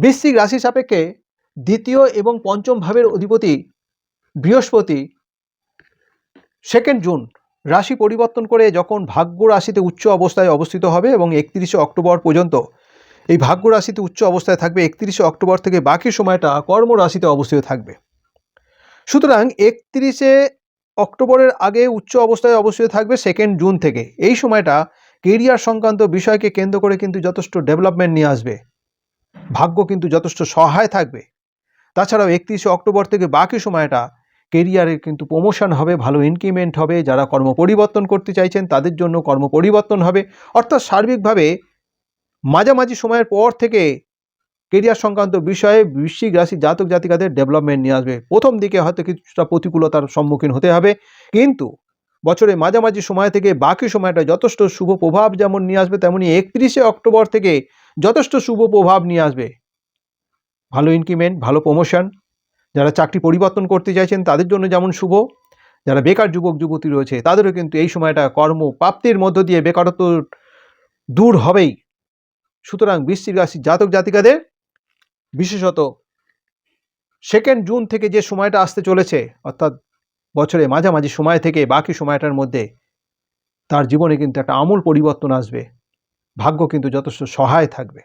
বৃশ্চিক রাশি সাপেক্ষে দ্বিতীয় এবং পঞ্চম ভাবের অধিপতি বৃহস্পতি। সেকেন্ড জুন, রাশি পরিবর্তন করে যখন ভাগ্য রাশিতে উচ্চ অবস্থায় অবস্থিত হবে এবং একত্রিশে অক্টোবর পর্যন্ত। এই ভাগ্য রাশিতে উচ্চ অবস্থায় থাকবে একত্রিশে অক্টোবর থেকে বাকি সময়টা কর্ম রাশিতে অবস্থিত থাকবে। সুতরাং একত্রিশে অক্টোবরের আগে উচ্চ অবস্থায় অবস্থিত থাকবে সেকেন্ড জুন থেকে। এই সময়টা কেরিয়ার সংক্রান্ত বিষয়কে কেন্দ্র করে কিন্তু যথেষ্ট ডেভেলপমেন্ট নিয়ে আসবে। ভাগ্য কিন্তু যথেষ্ট সহায় থাকবে। তাছাড়াও একত্রিশে অক্টোবর থেকে বাকি সময়টা কেরিয়ারের কিন্তু প্রমোশন হবে, ভালো ইনক্রিমেন্ট হবে, যারা কর্ম পরিবর্তন করতে চাইছেন তাদের জন্য কর্ম পরিবর্তন হবে। অর্থাৎ সার্বিকভাবে মাঝামাঝি সময়ের পর থেকে কেরিয়ার সংক্রান্ত বিষয়ে বৃশ্চিক রাশি জাতক জাতিকাদের ডেভেলপমেন্ট নিয়ে আসবে। প্রথম দিকে হয়তো কিছুটা প্রতিকূলতার সম্মুখীন হতে হবে, কিন্তু বছরের মাঝামাঝি সময় থেকে বাকি সময়টা যথেষ্ট শুভ প্রভাব যেমন নিয়ে আসবে, তেমনি একত্রিশে অক্টোবর থেকে যথেষ্ট শুভ প্রভাব নিয়ে আসবে। ভালো ইনক্রিমেন্ট ভালো প্রমোশন যারা চাকরি পরিবর্তন করতে চাইছেন তাদের জন্য যেমন শুভ, যারা বেকার যুবক, যুবতী রয়েছে তাদেরও কিন্তু এই সময়টা কর্ম প্রাপ্তির মধ্য দিয়ে বেকারত্ব দূর হবেই। সুতরাং বৃশ্চিক রাশি জাতক জাতিকাদের, বিশেষত সেকেন্ড জুন থেকে যে সময়টা আসতে চলেছে, অর্থাৎ বছরে মাঝামাঝি সময় থেকে বাকি সময়টার মধ্যে, তার জীবনে কিন্তু একটা আমূল পরিবর্তন আসবে। ভাগ্য কিন্তু যথেষ্ট সহায় থাকবে।